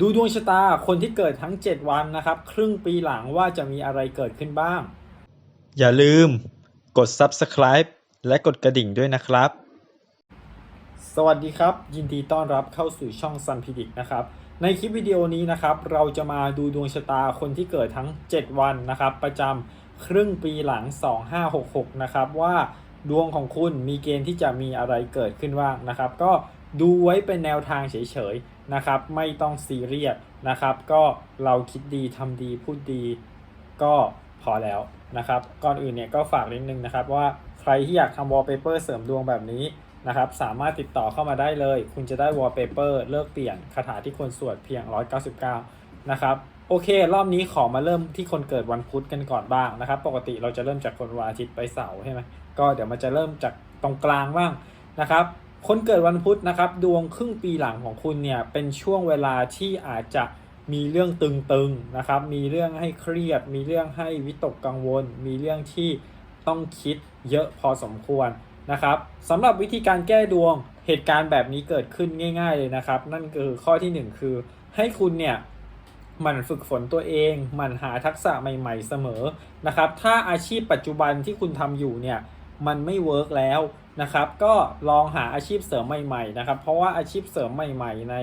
ดูดวงชะตาคนที่เกิดทั้ง 7 วันนะครับ ครึ่งปีหลังว่าจะมีอะไรเกิดขึ้นบ้าง อย่าลืมกด subscribe และกดกระดิ่งด้วยนะครับ สวัสดีครับ ยินดีต้อนรับเข้าสู่ช่อง Sun p r e d i c นะครับ ในคลิปวิดีโอนี้นะครับ เราจะมาดูดวงชะตาคนที่เกิดทั้ง 7 วันนะครับ ประจำครึ่งปีหลัง 2566 นะครับว่าดวงของคุณมีเกณฑ์ที่จะมีอะไรเกิดขึ้นบ้างนะครับ ก็ดูไว้เป็นแนวทางเฉยๆ นะครับไม่ต้องซีเรียสนะครับ ก็เราคิดดีทำดีพูดดีก็พอแล้วนะครับ ก่อนอื่นเนี่ยก็ฝากนิดนึงนะครับว่าใครที่อยากทำวอลเปเปอร์เสริมดวงแบบนี้นะครับสามารถติดต่อเข้ามาได้เลย คุณจะได้วอลเปเปอร์เลิกเปลี่ยนคาถาที่ควรสวดเพียง 199 นะครับโอเค รอบนี้ขอมาเริ่มที่คนเกิดวันพุธกันก่อนบ้างนะครับ ปกติเราจะเริ่มจากคนวันอาทิตย์ไปเสาร์ใช่ไหมก็เดี๋ยวมันจะเริ่มจากตรงกลางบ้างนะครับ คนเกิดวันพุธนะครับดวงครึ่งปีหลังของคุณเนี่ยเป็นช่วงเวลาที่อาจจะมีเรื่องตึงๆนะครับ มีเรื่องให้เครียด มีเรื่องให้วิตกกังวล มีเรื่องที่ต้องคิดเยอะพอสมควรนะครับสำหรับวิธีการแก้ดวงเหตุการณ์แบบนี้เกิดขึ้นง่าย ๆ เลยนะครับ นั่นคือข้อที่หนึ่งคือ ให้คุณเนี่ยหมันฝึกฝนตัวเองหมันหาทักษะใหม่ ๆ เสมอนะครับ ถ้าอาชีพปัจจุบันที่คุณทำอยู่เนี่ยมันไม่เวิร์กแล้ว นะครับ ก็ลองหาอาชีพเสริมใหม่ๆนะครับ เพราะว่าอาชีพเสริมใหม่ ๆ ใน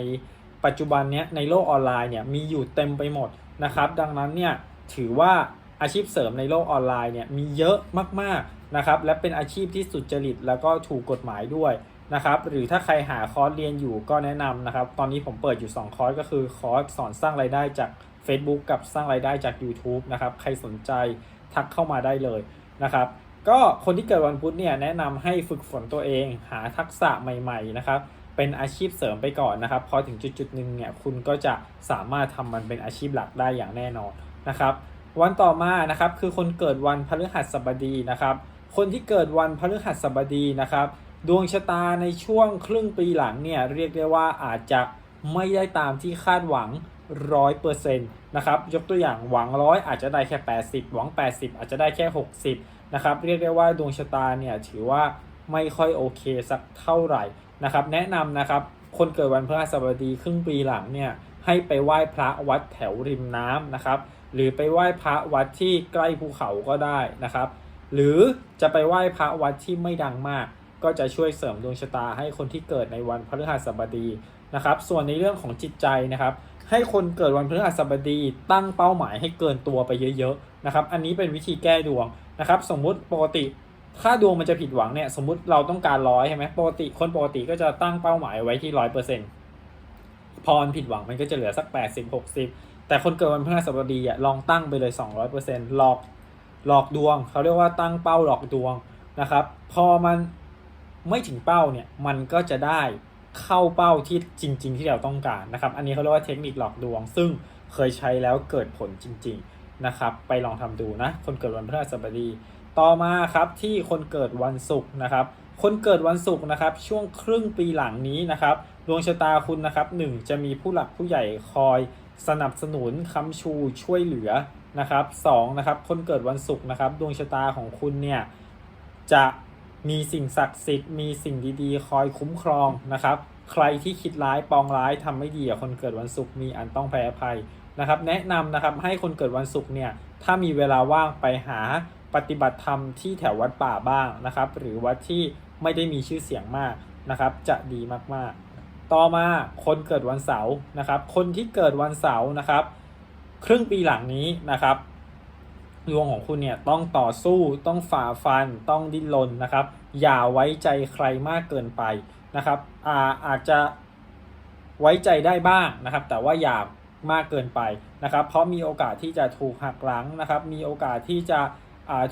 ปัจจุบันเนี้ยในโลกออนไลน์เนี่ยมีอยู่เต็มไปหมดนะครับ ดังนั้นเนี่ยถือว่าอาชีพเสริมในโลกออนไลน์เนี่ยมีเยอะมากๆนะครับ และเป็นอาชีพที่สุจริตแล้วก็ถูกกฎหมายด้วยนะครับ หรือถ้าใครหาคอร์สเรียนอยู่ก็แนะนำนะครับ ตอนนี้ผมเปิดอยู่ 2 คอร์สก็คือคอร์สสอนสร้างรายได้จาก Facebook กับสร้างรายได้จาก YouTube นะครับ ใครสนใจทักเข้ามาได้เลยนะครับ ก็คนที่เกิดวันพุธเนี่ยแนะนำให้ฝึกฝนตัวเอง หาทักษะใหม่ ๆ นะครับ เป็นอาชีพเสริมไปก่อนนะครับ พอถึงจุดๆหนึ่งเนี่ยคุณก็จะสามารถทำมันเป็นอาชีพหลักได้อย่างแน่นอนนะครับ วันต่อมานะครับคือคนเกิดวันพฤหัสบดีนะครับ คนที่เกิดวันพฤหัสบดีนะครับ ดวงชะตาในช่วงครึ่งปีหลังเนี่ยเรียกได้ว่าอาจจะไม่ได้ตามที่คาดหวัง ร้อยเปอร์เซ็นต์นะครับยกตัวอย่างหวังร้อยอาจจะได้แค่ 80 หวัง 80 อาจจะได้แค่ 60นะครับเรียกได้ว่าดวงชะตาเนี่ยถือว่าไม่ค่อยโอเคสักเท่าไหร่นะครับแนะนำนะครับคนเกิดวันพฤหัสบดีครึ่งปีหลังเนี่ยให้ไปไหว้พระวัดแถวริมน้ำนะครับหรือไปไหว้พระวัดที่ใกล้ภูเขาก็ได้นะครับหรือจะไปไหว้พระวัดที่ไม่ดังมาก ก็จะช่วยเสริมดวงชะตาให้คนที่เกิดในวันพฤหัสบดีนะครับส่วนในเรื่องของจิตใจนะครับ ให้คนเกิดวันพฤหัสบดีตั้งเป้าหมายให้เกินตัวไปเยอะๆนะครับ อันนี้เป็นวิธีแก้ดวงนะครับ สมมุติปกติถ้าดวงมันจะผิดหวังเนี่ยสมมุติเราต้องการร้อยใช่ไหมปกติคนปกติก็จะตั้งเป้าหมายไว้ที่ร้อยเปอร์เซ็นต์พอผิดหวังมันก็จะเหลือสักแปดสิบหกสิบแต่คนเกิดวันพฤหัสบดีอะลองตั้งไปเลยสองร้อยเปอร์เซ็นต์หลอกหลอกดวง เขาเรียกว่าตั้งเป้าหลอกดวงนะครับ พอมันไม่ถึงเป้าเนี่ยมันก็จะได้ เข้าเป้าที่จริง ๆ ที่เราต้องการนะครับ อันนี้เขาเรียกว่าเทคนิคหลอกดวง ซึ่งเคยใช้แล้วเกิดผลจริง ๆนะครับ ไปลองทำดูนะ คนเกิดวันพฤหัสบดี ต่อมาครับที่คนเกิดวันศุกร์นะครับ คนเกิดวันศุกร์นะครับ ช่วงครึ่งปีหลังนี้นะครับดวงชะตาคุณนะครับหนึ่งจะมีผู้หลักผู้ใหญ่คอยสนับสนุนค้ำชูช่วยเหลือนะครับสองนะครับคนเกิดวันศุกร์นะครับ ดวงชะตาของคุณเนี่ยจะ มีสิ่งศักดิ์สิทธิ์มีสิ่งดีๆ คอยคุ้มครองนะครับ ใครที่คิดร้ายปองร้ายทำไม่ดีกับคนเกิดวันศุกร์มีอันต้องแพ้ภัยนะครับ แนะนำนะครับให้คนเกิดวันศุกร์เนี่ยถ้ามีเวลาว่างไปหาปฏิบัติธรรมที่แถววัดป่าบ้างนะครับ หรือวัดที่ไม่ได้มีชื่อเสียงมากนะครับ จะดีมากๆ ต่อมาคนเกิดวันเสาร์นะครับ คนที่เกิดวันเสาร์นะครับ ครึ่งปีหลังนี้นะครับ ดวงของคุณเนี่ยต้องต่อสู้ต้องฝ่าฟันต้องดิ้นรนนะครับ อย่าไว้ใจใครมากเกินไปนะครับอาอาจจะไว้ใจได้บ้างนะครับ แต่ว่าอย่ามากเกินไปนะครับ เพราะมีโอกาสที่จะถูกหักหลังนะครับ มีโอกาสที่จะ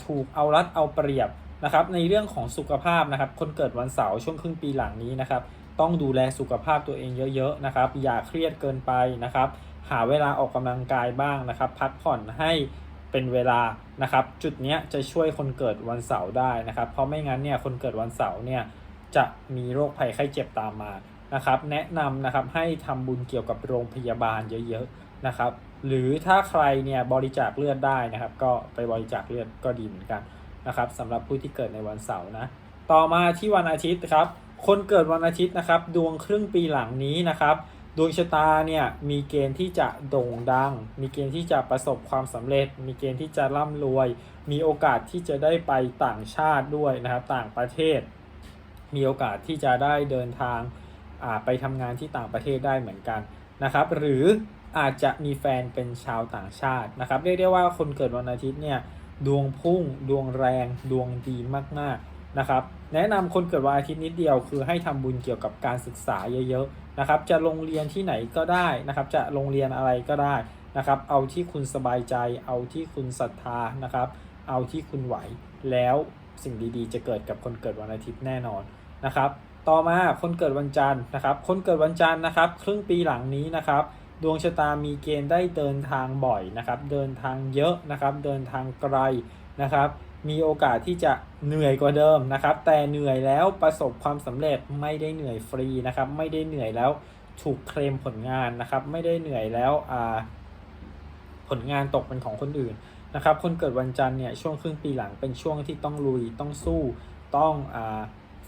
ถูกเอารัดเอาเปรียบนะครับ ในเรื่องของสุขภาพนะครับ คนเกิดวันเสาร์ช่วงครึ่งปีหลังนี้นะครับ ต้องดูแลสุขภาพตัวเองเยอะๆนะครับ อย่าเครียดเกินไปนะครับ หาเวลาออกกำลังกายบ้างนะครับ พักผ่อนให้ เป็นเวลานะครับ จุดนี้จะช่วยคนเกิดวันเสาร์ได้นะครับ เพราะไม่งั้นเนี่ยคนเกิดวันเสาร์เนี่ยจะมีโรคภัยไข้เจ็บตามมานะครับ แนะนำนะครับให้ทำบุญเกี่ยวกับโรงพยาบาลเยอะๆนะครับ หรือถ้าใครเนี่ยบริจาคเลือดได้นะครับ ก็ไปบริจาคเลือดก็ดีเหมือนกันนะครับสำหรับผู้ที่เกิดในวันเสาร์นะต่อมาที่วันอาทิตย์ครับคนเกิดวันอาทิตย์นะครับ ดวงครึ่งปีหลังนี้นะครับ ดวงชะตาเนี่ยมีเกณฑ์ที่จะโด่งดัง มีเกณฑ์ที่จะประสบความสำเร็จ มีเกณฑ์ที่จะร่ำรวย มีโอกาสที่จะได้ไปต่างชาติด้วยนะครับต่างประเทศ มีโอกาสที่จะได้เดินทางอ่าไปทำงานที่ต่างประเทศได้เหมือนกันนะครับ หรืออาจจะมีแฟนเป็นชาวต่างชาตินะครับเรียกได้ว่าคนเกิดวันอาทิตย์เนี่ยดวงพุ่งดวงแรงดวงดีมากๆ นะครับ แนะนำคนเกิดวันอาทิตย์นิดเดียวคือให้ทำบุญเกี่ยวกับการศึกษาเยอะๆนะครับ จะโรงเรียนที่ไหนก็ได้นะครับ จะโรงเรียนอะไรก็ได้นะครับ เอาที่คุณสบายใจ เอาที่คุณศรัทธานะครับ เอาที่คุณไหวแล้วสิ่งดีๆ จะเกิดกับคนเกิดวันอาทิตย์แน่นอนนะครับ ต่อมาคนเกิดวันจันทร์นะครับ คนเกิดวันจันทร์นะครับ ครึ่งปีหลังนี้นะครับ ดวงชะตามีเกณฑ์ได้เดินทางบ่อยนะครับ เดินทางเยอะนะครับ เดินทางไกลนะครับ มีโอกาสที่จะเหนื่อยกว่าเดิมนะครับ แต่เหนื่อยแล้วประสบความสำเร็จไม่ได้เหนื่อยฟรีนะครับ ไม่ได้เหนื่อยแล้วถูกเคลมผลงานนะครับ ไม่ได้เหนื่อยแล้วผลงานตกเป็นของคนอื่นนะครับ คนเกิดวันจันทร์เนี่ยช่วงครึ่งปีหลังเป็นช่วงที่ต้องลุยต้องสู้ต้องอ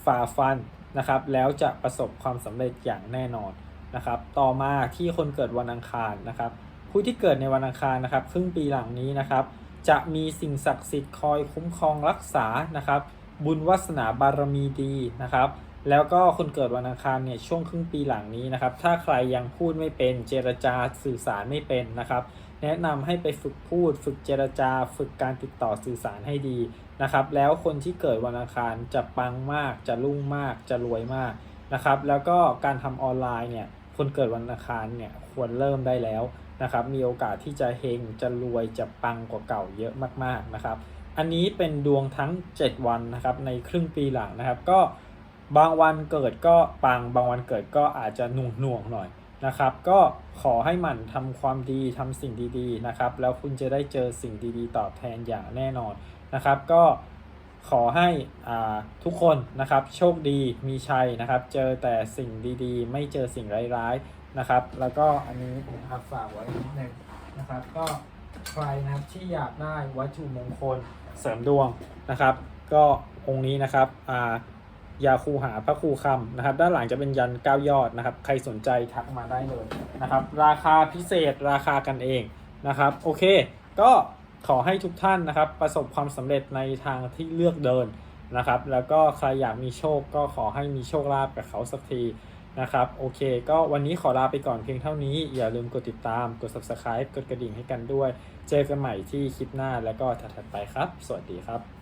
ฝ่าฟันนะครับ แล้วจะประสบความสำเร็จอย่างแน่นอนนะครับ ต่อมาที่คนเกิดวันอังคารนะครับผู้ที่เกิดในวันอังคารนะครับ ครึ่งปีหลังนี้นะครับ จะมีสิ่งศักดิ์สิทธิ์คอยคุ้มครองรักษานะครับ บุญวาสนาบารมีดีนะครับ แล้วก็คนเกิดวันอังคารเนี่ยช่วงครึ่งปีหลังนี้นะครับ ถ้าใครยังพูดไม่เป็นเจรจาสื่อสารไม่เป็นนะครับ แนะนำให้ไปฝึกพูด ฝึกเจรจา ฝึกการติดต่อสื่อสารให้ดีนะครับ แล้วคนที่เกิดวันอังคารจะปังมาก จะรุ่งมาก จะรวยมากนะครับ แล้วก็การทำออนไลน์เนี่ยคนเกิดวันอังคารเนี่ยควรเริ่มได้แล้ว นะครับ มีโอกาสที่จะเฮงจะรวยจะปังกว่าเก่าเยอะมากๆนะครับ อันนี้เป็นดวงทั้ง 7 วันนะครับในครึ่งปีหลังนะครับ ก็บางวันเกิดก็ปังบางวันเกิดก็อาจจะหน่วงหน่วงๆหน่อยนะครับ ก็ขอให้มันทำความดีทำสิ่งดีๆนะครับ แล้วคุณจะได้เจอสิ่งดีๆ ตอบแทนอย่างแน่นอนนะครับ ก็ขอให้อ่ทุกคนนะครับโชคดีมีชัยนะครับ เจอแต่สิ่งดีๆ ไม่เจอสิ่งร้ายๆ นะครับ แล้วก็อันนี้ผมครับฝากไว้นิดนึงนะครับ ก็ใครนะครับที่อยากได้วัตถุมงคลเสริมดวงนะครับ ก็องค์นี้นะครับอ่ายาคูหาพระครูคำนะครับ ด้านหลังจะเป็นยันเก้ายอดนะครับ ใครสนใจทักมาได้เลยนะครับ ราคาพิเศษราคากันเองนะครับ โอเค ก็ขอให้ทุกท่านนะครับ ประสบความสำเร็จในทางที่เลือกเดิน นะครับ แล้วก็ใครอยากมีโชคก็ขอให้มีโชคลาภกับเขาสักทีนะครับ โอเค ก็วันนี้ขอลาไปก่อนเพียงเท่านี้ อย่าลืมกดติดตาม กด subscribe กดกระดิ่งให้กันด้วย เจอกันใหม่ที่คลิปหน้าแล้วก็ถัดๆไปครับ สวัสดีครับ